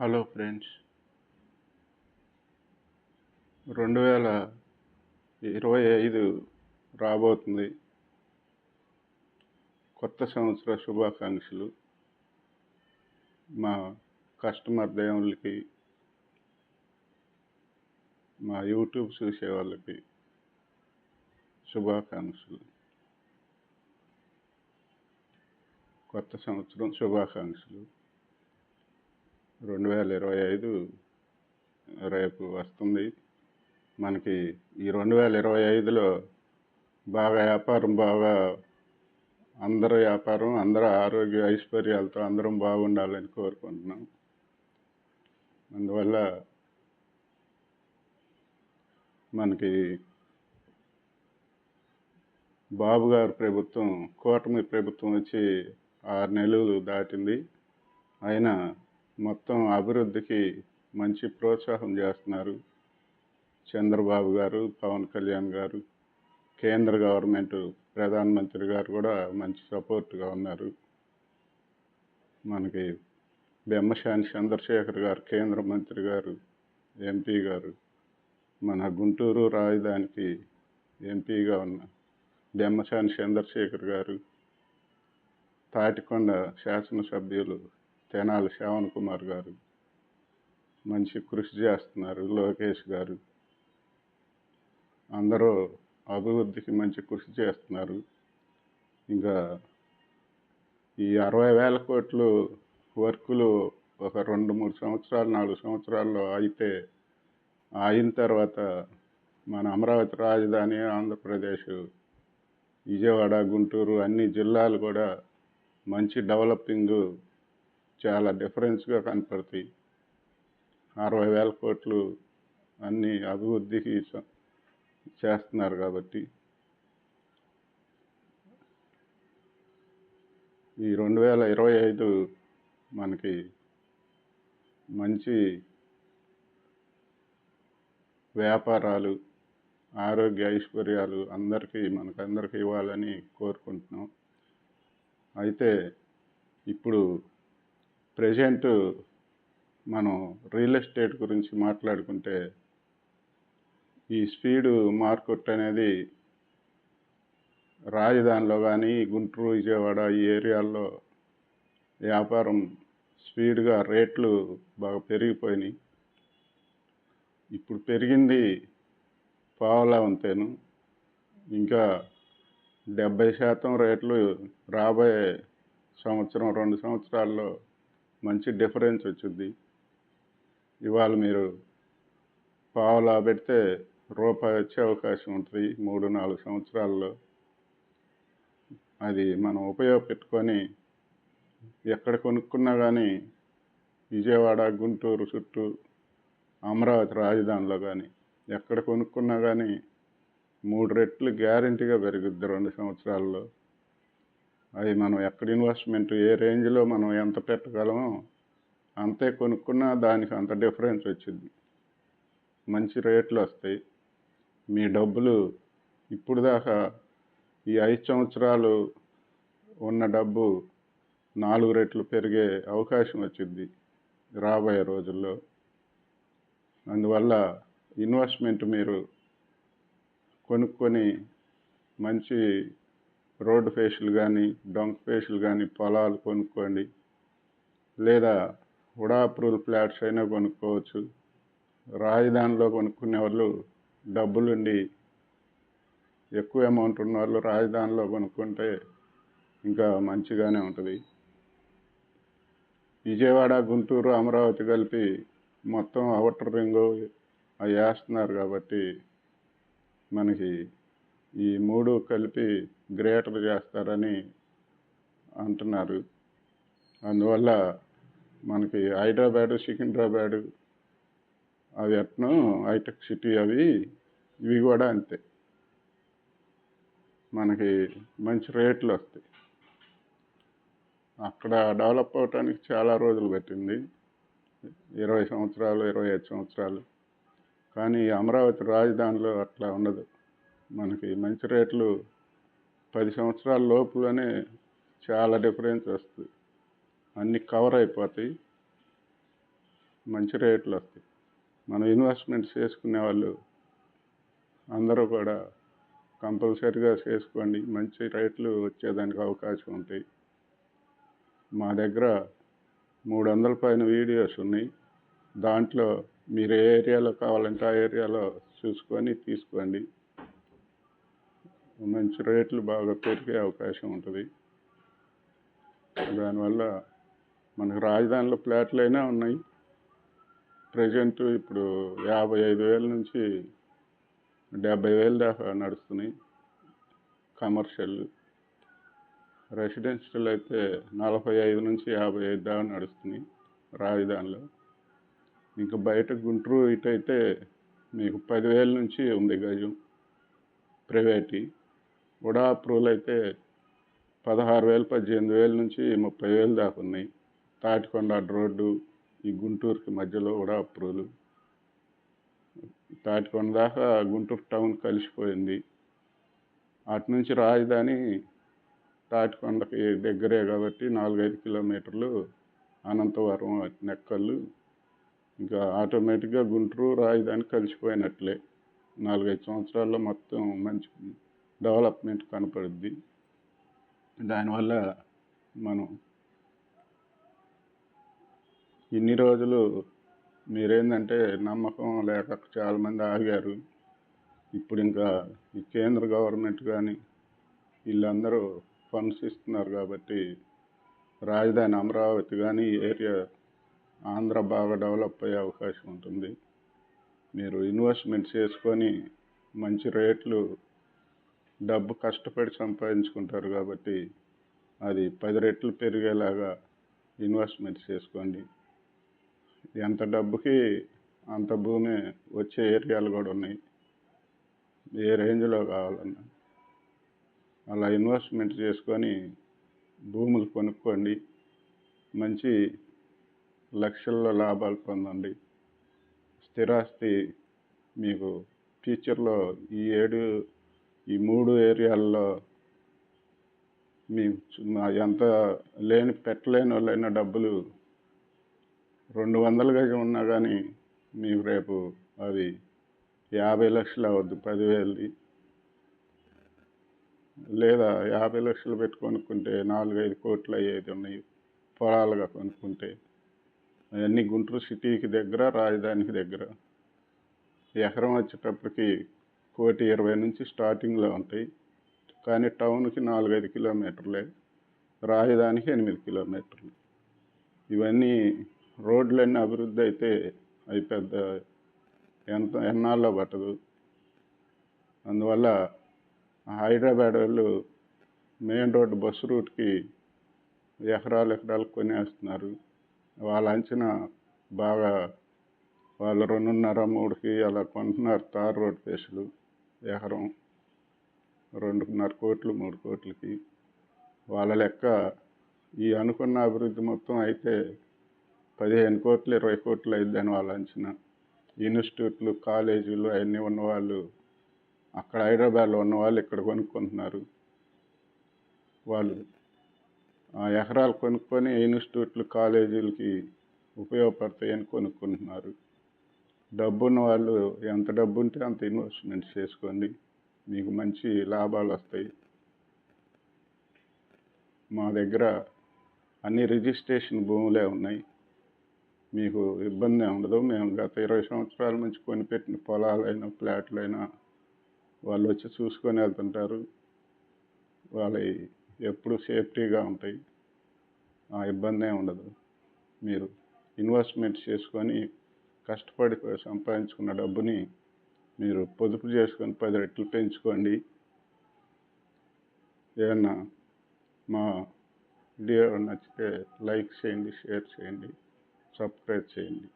Hello friends. రెండు వేల ఇరవై ఐదు రాబోతుంది. కొత్త సంవత్సర శుభాకాంక్షలు. మా కస్టమర్ దేవుళ్ళకి మా యూట్యూబ్ చూసే వాళ్ళకి శుభాకాంక్షలు. కొత్త సంవత్సరం శుభాకాంక్షలు. రెండు వేల ఇరవై ఐదు రేపు వస్తుంది. మనకి ఈ రెండు వేల ఇరవై ఐదులో బాగా వ్యాపారం బాగా అందరి వ్యాపారం అందరూ ఆరోగ్య ఐశ్వర్యాలతో అందరం బాగుండాలని కోరుకుంటున్నాం. అందువల్ల మనకి బాబు గారు ప్రభుత్వం కూటమి ప్రభుత్వం వచ్చి ఆరు నెలలు దాటింది. అయినా మొత్తం అభివృద్ధికి మంచి ప్రోత్సాహం చేస్తున్నారు చంద్రబాబు గారు పవన్ కళ్యాణ్ గారు కేంద్ర గవర్నమెంట్ ప్రధానమంత్రి గారు కూడా మంచి సపోర్ట్గా ఉన్నారు. మనకి బెమ్మశాని చంద్రశేఖర్ గారు కేంద్ర మంత్రి గారు ఎంపీ గారు మన గుంటూరు రాజధానికి ఎంపీగా ఉన్న బెమ్మశాని చంద్రశేఖర్ గారు తాటికొండ శాసనసభ్యులు తెనాలి శ్రావణ్ కుమార్ గారు. మంచి కృషి చేస్తున్నారు లోకేష్ గారు. అందరూ అభివృద్ధికి మంచి కృషి చేస్తున్నారు. ఇంకా ఈ అరవై వేల కోట్లు వర్కులు ఒక రెండు మూడు సంవత్సరాలు నాలుగు సంవత్సరాల్లో అయితే అయిన తర్వాత మన అమరావతి రాజధాని ఆంధ్రప్రదేశ్ విజయవాడ గుంటూరు అన్ని జిల్లాలు కూడా మంచి డెవలపింగ్ చాలా డిఫరెన్స్గా కనపడతాయి. అరవై వేల కోట్లు అన్ని అభివృద్ధికి చేస్తున్నారు కాబట్టి. ఈ రెండు వేల ఇరవై ఐదు మనకి మంచి వ్యాపారాలు ఆరోగ్య ఐశ్వర్యాలు అందరికీ మనకందరికీ ఇవ్వాలని కోరుకుంటున్నాం. అయితే ఇప్పుడు ప్రజెంట్ మనం రియల్ ఎస్టేట్ గురించి మాట్లాడుకుంటే ఈ స్పీడు మార్కెట్ అనేది రాజధానిలో కానీ గుంటూరు విజయవాడ ఈ ఏరియాల్లో వ్యాపారం స్పీడ్గా రేట్లు బాగా పెరిగిపోయినాయి. ఇప్పుడు పెరిగింది పావలా వంతేను ఇంకా డెబ్బై శాతం రేట్లు రాబోయే సంవత్సరం రెండు సంవత్సరాల్లో మంచి డిఫరెన్స్ వచ్చింది. ఇవాళ మీరు పావులా పెడితే రూపాయి వచ్చే అవకాశం ఉంటుంది మూడు నాలుగు సంవత్సరాల్లో. అది మనం ఉపయోగపెట్టుకొని ఎక్కడ కొనుక్కున్నా కానీ విజయవాడ గుంటూరు చుట్టూ అమరావతి రాజధానిలో కానీ ఎక్కడ కొనుక్కున్నా కానీ మూడు రెట్లు గ్యారంటీగా పెరుగుద్ది రెండు సంవత్సరాల్లో. అది మనం ఎక్కడ ఇన్వెస్ట్మెంట్ ఏ రేంజ్లో మనం ఎంత పెట్టగలమో అంతే కొనుక్కున్నా దానికి అంత డిఫరెన్స్ వచ్చింది మంచి రేట్లు వస్తాయి. మీ డబ్బులు ఇప్పుడు దాకా ఈ ఐదు సంవత్సరాలు ఉన్న డబ్బు నాలుగు రెట్లు పెరిగే అవకాశం వచ్చింది రాబోయే రోజుల్లో. అందువల్ల ఇన్వెస్ట్మెంట్ మీరు కొనుక్కొని మంచి రోడ్డు ఫేషులు కానీ డొంక ఫేషులు కానీ పొలాలు కొనుక్కోండి. లేదా ఉడా అప్రూవల్ ఫ్లాట్స్ అయినా కొనుక్కోవచ్చు. రాజధానిలో కొనుక్కునే వాళ్ళు డబ్బులుండి ఎక్కువ అమౌంట్ ఉన్న వాళ్ళు రాజధానిలో కొనుక్కుంటే ఇంకా మంచిగానే ఉంటుంది. విజయవాడ గుంటూరు అమరావతి కలిపి మొత్తం అవుటర్ రింగు అవి వేస్తున్నారు కాబట్టి మనకి ఈ మూడు కలిపి గ్రేటర్ చేస్తారని అంటున్నారు. అందువల్ల మనకి హైదరాబాదు సికింద్రాబాదు అవి అట్ను హైటెక్ సిటీ అవి ఇవి కూడా అంతే. మనకి మంచి రేట్లు వస్తాయి. అక్కడ డెవలప్ అవటానికి చాలా రోజులు పెట్టింది. ఇరవై సంవత్సరాలు ఇరవై ఐదు సంవత్సరాలు. కానీ అమరావతి రాజధానిలో అట్లా ఉండదు. మనకి మంచి రేట్లు పది సంవత్సరాల లోపులోనే చాలా డిఫరెన్స్ వస్తుంది. అన్నీ కవర్ అయిపోతాయి. మంచి రేట్లు వస్తాయి. మనం ఇన్వెస్ట్మెంట్ చేసుకునే వాళ్ళు అందరూ కూడా కంపల్సరీగా చేసుకోండి. మంచి రేట్లు వచ్చేదానికి అవకాశం ఉంటాయి. మా దగ్గర మూడు వందల పైన వీడియోస్ ఉన్నాయి. దాంట్లో మీరు ఏ ఏరియాలో కావాలంటే ఆ ఏరియాలో చూసుకొని తీసుకోండి. మంచి రేట్లు బాగా పెరిగే అవకాశం ఉంటుంది. దానివల్ల మనకు రాజధానిలో ఫ్లాట్లు అయినా ఉన్నాయి. ప్రజెంట్ ఇప్పుడు యాభై ఐదు వేల నుంచి డెబ్బై వేల దాకా నడుస్తున్నాయి. కమర్షియల్ రెసిడెన్షియల్ అయితే నలభై ఐదు నుంచి యాభై ఐదు దాకా నడుస్తున్నాయి రాజధానిలో. ఇంకా బయట గుంటూరు ఇటైతే మీకు పదివేల నుంచి ఉంది గజం ప్రైవేటీ. కూడా అప్రూవల్ అయితే పదహారు వేలు పద్దెనిమిది వేల నుంచి ముప్పై వేలు దాకా ఉన్నాయి. తాటికొండ రోడ్డు ఈ గుంటూరుకి మధ్యలో కూడా అప్రూవల్. తాటికొండ దాకా గుంటూరు టౌన్ కలిసిపోయింది. అటు నుంచి రాజధాని తాటికొండకి దగ్గరే కాబట్టి నాలుగైదు కిలోమీటర్లు అనంతవరం నెక్కళ్ళు. ఇంకా ఆటోమేటిక్గా గుంటూరు రాజధాని కలిసిపోయినట్లే. నాలుగైదు సంవత్సరాల్లో మొత్తం మంచి డెవలప్మెంట్ కనపడుద్ది. దానివల్ల మనం ఇన్ని రోజులు మీరేందంటే నమ్మకం లేక చాలామంది ఆగారు. ఇప్పుడు ఇంకా ఈ కేంద్ర గవర్నమెంట్ కానీ వీళ్ళందరూ ఫండ్స్ ఇస్తున్నారు కాబట్టి రాజధాని అమరావతి కానీ ఏరియా ఆంధ్ర బాగా డెవలప్ అయ్యే అవకాశం ఉంటుంది. మీరు ఇన్వెస్ట్మెంట్ చేసుకొని మంచి రేట్లు డబ్బు కష్టపడి సంపాదించుకుంటారు కాబట్టి అది పది రెట్లు పెరిగేలాగా ఇన్వెస్ట్మెంట్ చేసుకోండి. ఎంత డబ్బుకి అంత భూమి వచ్చే ఏరియాలు కూడా ఉన్నాయి. ఏ రేంజ్లో కావాలన్నా. అలా ఇన్వెస్ట్మెంట్ చేసుకొని భూములు కొనుక్కోండి. మంచి లక్షల్లో లాభాలు పొందండి. స్థిరాస్తి మీకు ఫ్యూచర్లో ఈ ఏడు ఈ మూడు ఏరియాల్లో మీ ఎంత లేని పెట్టలేని వాళ్ళైనా డబ్బులు రెండు వందలుగా ఉన్నా కానీ మీకు రేపు అది యాభై లక్షలు అవద్దు పదివేలది. లేదా యాభై లక్షలు పెట్టి కొనుక్కుంటే నాలుగైదు కోట్లు అయ్యేది ఉన్నాయి పొలాలుగా కొనుక్కుంటే. అవన్నీ గుంటూరు సిటీకి దగ్గర రాజధానికి దగ్గర. ఎకరం వచ్చేటప్పటికి కోటి ఇరవై నుంచి స్టార్టింగ్లో ఉంటాయి. కానీ టౌన్కి నాలుగైదు కిలోమీటర్లే రాజధానికి ఎనిమిది కిలోమీటర్లు. ఇవన్నీ రోడ్లన్నీ అభివృద్ధి అయితే అవి పెద్ద ఎంత ఎన్నాళ్ళలో పట్టదు. అందువల్ల హైదరాబాద్ వాళ్ళు మెయిన్ రోడ్డు బస్సు రూట్కి ఎకరాలు ఎకరాలు కొనేస్తున్నారు. వాళ్ళ అంచనా బాగా వాళ్ళు రెండున్నర మూడుకి అలా కొంటున్నారు తార్ రోడ్ పేసులు. ఎకరం రెండున్నర కోట్లు మూడు కోట్లకి వాళ్ళ లెక్క ఈ అనుకున్న అభివృద్ధి మొత్తం అయితే పదిహేను కోట్లు ఇరవై కోట్లు అయిద్దని వాళ్ళ అంచనా. ఇన్స్టిట్యూట్లు కాలేజీలు అవన్నీ ఉన్నవాళ్ళు అక్కడ హైదరాబాద్లో ఉన్నవాళ్ళు ఇక్కడ కొనుక్కుంటున్నారు. వాళ్ళు ఆ ఎకరాలు కొనుక్కొని ఇన్స్టిట్యూట్లు కాలేజీలకి ఉపయోగపడతాయని కొనుక్కుంటున్నారు. డబ్బున్న వాళ్ళు ఎంత డబ్బు ఉంటే అంత ఇన్వెస్ట్మెంట్ చేసుకోండి. మీకు మంచి లాభాలు వస్తాయి. మా దగ్గర అన్ని రిజిస్ట్రేషన్ భూములే ఉన్నాయి. మీకు ఇబ్బంది ఉండదు. మేము గత ఇరవై సంవత్సరాల నుంచి కొనిపెట్టిన పొలాలైనా ఫ్లాట్లైనా వాళ్ళు వచ్చి చూసుకొని వెళ్తుంటారు. వాళ్ళ ఎప్పుడు సేఫ్టీగా ఉంటాయి. ఆ ఇబ్బంది ఉండదు. మీరు ఇన్వెస్ట్మెంట్ చేసుకొని కష్టపడి సంపాదించుకున్న డబ్బుని మీరు పొదుపు చేసుకొని పది రెట్లు పెంచుకోండి. ఏమన్నా మా వీడియో నచ్చితే లైక్ చేయండి షేర్ చేయండి సబ్స్క్రైబ్ చేయండి.